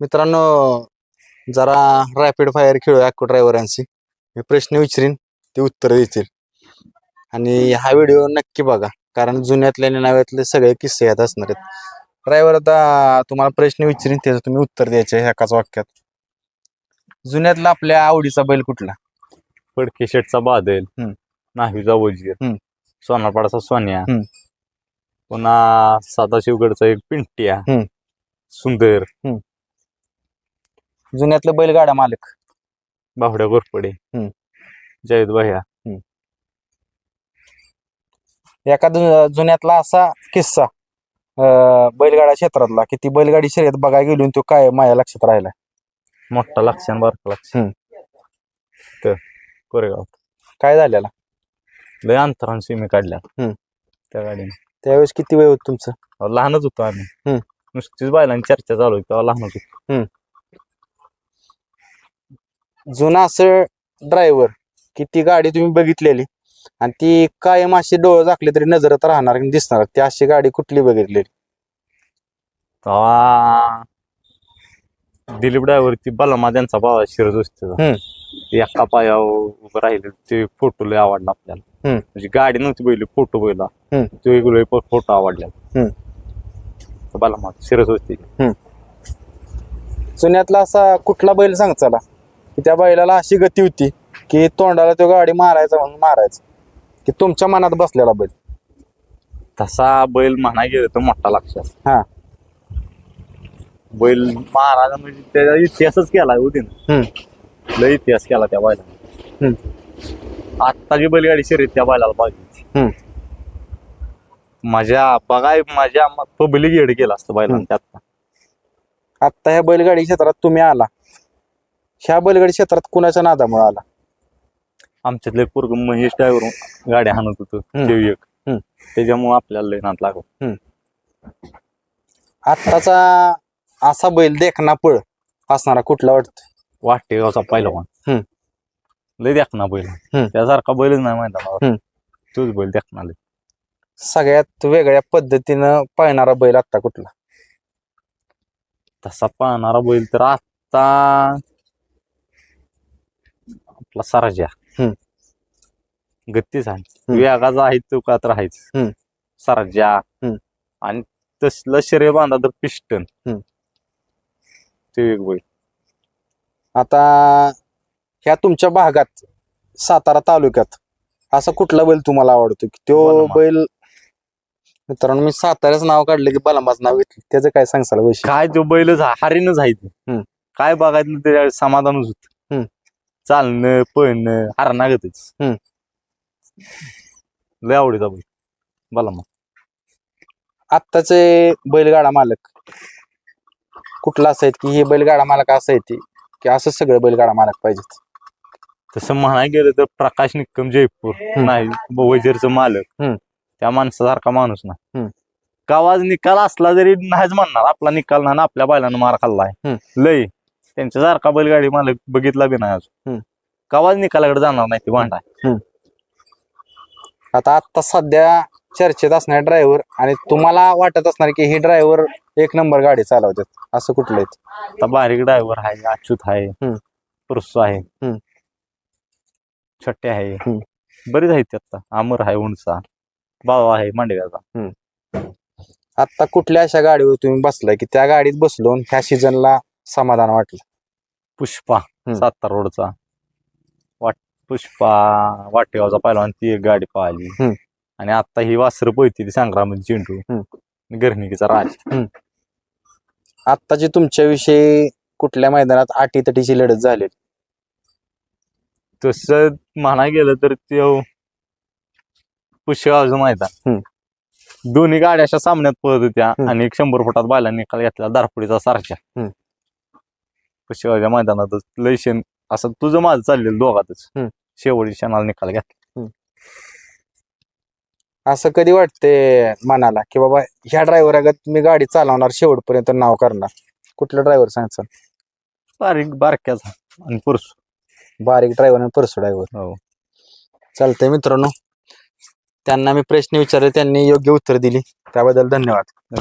मित्रांनो जरा rapid fire खेळू ॲक्को ड्रायव्हरांशी. मी प्रश्न विचारीन ते उत्तर देतील. आणि हा व्हिडिओ नक्की बघा कारण जुन्यातले आणि नव्यातले सगळे किस्से यात असणार आहेत. ड्रायव्हर आता तुम्हाला प्रश्न विचारीन त्याचं तुम्ही उत्तर द्यायचे एकाच वाक्यात. जुन्यातला आपल्या आवडीचा बैल कुठला? फडके शेटचा बादल. हम्म. नाहीचा वजीर. हम्म. सोनारपाडाचा सोन्या. हम्म. पुन्हा सदाशिवगडचा एक पिंट्या. हम्म. सुंदर. जुन्यातलं बैलगाडा मालक. बावड्या गोरपडे हम्म. जयद भैया. एखादा जुन्यातला असा किस्सा अं, बैलगाडा क्षेत्रातला की ती बैलगाडी शर्यत बघायला गेली आणि तो काय माझ्या लक्षात राहिला मोठा लक्ष आणि बारका लक्ष. हम्म. तर कोरेगाव. काय झालेला? लय अंतरान सीमे काढल्या. हम्म. त्या गाडीने. त्यावेळेस किती वय होत तुमचं? अहो, लहानच होतो आम्ही. हम्म. नुसतीच बायलांची चर्चा चालू होती तेव्हा लहानच होतो. जुना असं ड्रायव्हर की ती गाडी तुम्ही बघितलेली. आणि ती कायम अशी डोळे झाकले तरी नजरत राहणार आणि दिसणार. ती अशी गाडी कुठली बघितलेली. तेव्हा दिलीप ड्रायव्हर ती बलमा त्यांचा भावा शिरज असते हम्म. एका पायावर उभं राहिले ते फोटो लय आवडला आपल्याला. हम्म. म्हणजे गाडी नव्हती पहिली फोटो हम्म. तो एक लय फोटो आवडला. हम्म. बलमा शिरज होती. जुन्यातला असा कुठला बैल सांग चला. की त्या बैलाला अशी गती होती की तोंडाला तो गाडी मारायचा म्हणून मारायचा. की तुमच्या मनात बसलेला बैल. तसा बैल म्हणा गेलं तर मोठा लक्षात. हा. बैल महाराजा म्हणजे त्याचा इतिहासच केला होती हम्म. लय इतिहास केला त्या बैला आत्ताची बैलगाडी शर्यत त्या बैलाला पाहिजे. हम्म. माझ्या बघाय माझ्या पब्लिक येड केला असतं बैलांना हम्म. त्यात आत्ता ह्या बैलगाडी क्षेत्रात तुम्ही आला. ह्या बैलगाडी क्षेत्रात कुणाच्या नादामुळे आला? आमच्यातले पोरग महेश ड्रायव्हर गाड्या हाणत होतो. एक. हम्म. त्याच्यामुळे आपल्याला लय नाद लागला. आत्ताचा असा बैल देखना पळ असणारा कुठला वाटतं वाटेगावचा पहिलवान हम्म. लय देखना बैल. त्यासारखा बैलच नाही माहिती हम्म. तोच बैल देखना लय. सगळ्यात वेगळ्या पद्धतीनं पळणारा बैल आत्ता कुठला? तसा पाहणारा बैल तर आता आपला सराजा. गत्तीच आहे. वेगाचा आहे तो का तर आहेच. सराजा. आणि तसलं शरीर बांधा तर पिस्टन. ते एक बैल आता ह्या तुमच्या भागात सातारा तालुक्यात असा कुठला बैल तुम्हाला आवडतो की तो बलमा. बैल मित्रांनो मी साताऱ्याच नाव काढलं की बलमाच नाव घेतलं त्याचं काय सांगसाल वैशिष्ट्य काय तो बैलच आहे, हरीनच आहे ते हम्म. काय बघायचं त्याच्या समाधानच होत. चालणं पळणं हरणागतच हम्म. लय आवडीचा बैल. बोला मग. आत्ताचे बैलगाडा मालक. कुठला असायत की हे बैलगाडा मालक असं आहे की असं सगळं बैलगाडा मालक पाहिजेत? तसं म्हणायला गेलं तर प्रकाश निक्कम जयपूर नाही वजीरचं मालक. हम्म. त्या माणसासारखा माणूस नाही. हम्म. गावात निकाल असला जरी नाहीच म्हणणार आपला निकाल नाही ना आपल्या बैलानं मार खाल्लाय. हम्म. लय. त्यांच्यासारखा बैलगाडी मालक बघितला बी नाही अजून. गावात निकालाकडे जाणार नाही ती भांडा. आता आत्ता सध्या चर्चेत असणारे ड्रायव्हर आणि तुम्हाला वाटत असणार की हे ड्रायव्हर एक नंबर गाडी चालवतात असं कुठलं आता बारीक ड्रायव्हर आहे अच्युत आहे. पुरुष आहे. हम्म. छोटे आहे. बरीच आहेत आता. अमर आहे उंचा बाबा आहे मांडव्याचा. आत्ता कुठल्या अशा गाडीवर तुम्ही बसलाय की त्या गाडीत बसलो ह्या सीझनला समाधान वाटलं? पुष्पा सातारा रोडचा. वाट पुष्पा वाटेगावचा पहिलवान ती एक गाडी पाहिली. आणि आता ही वासर पळती ती संग्राम चेंडू हम्म. गर्णिकीचा राज. आत्ताची तुमच्याविषयी कुठल्या मैदानात आटी तटीची लढत झाली? तस म्हणा गेलं तर ते पुष्यगावचं मैदान. दोन्ही गाड्या अशा सामन्यात पळत होत्या. आणि एक शंभर फुटात बायला निकाल घेतला दारपुडीचा सारख्या. पुष्यगावच्या मैदानातच लय शेण असं तुझं माझं चाललेलं दोघातच. हम्म. शेवटी क्षणाला निकाल घेतला. असं कधी वाटते मनाला की बाबा ह्या ड्रायव्हर अगत मी गाडी चालवणार शेवटपर्यंत नाव करणार? कुठलं ड्रायव्हर सांगचाल बारीक बारक्याचा आणि पुरुष. बारीक ड्रायव्हर आणि परसू ड्रायव्हर हो. चालतंय मित्रांनो. त्यांना मी प्रश्न विचारले त्यांनी योग्य उत्तर दिली. त्याबद्दल धन्यवाद.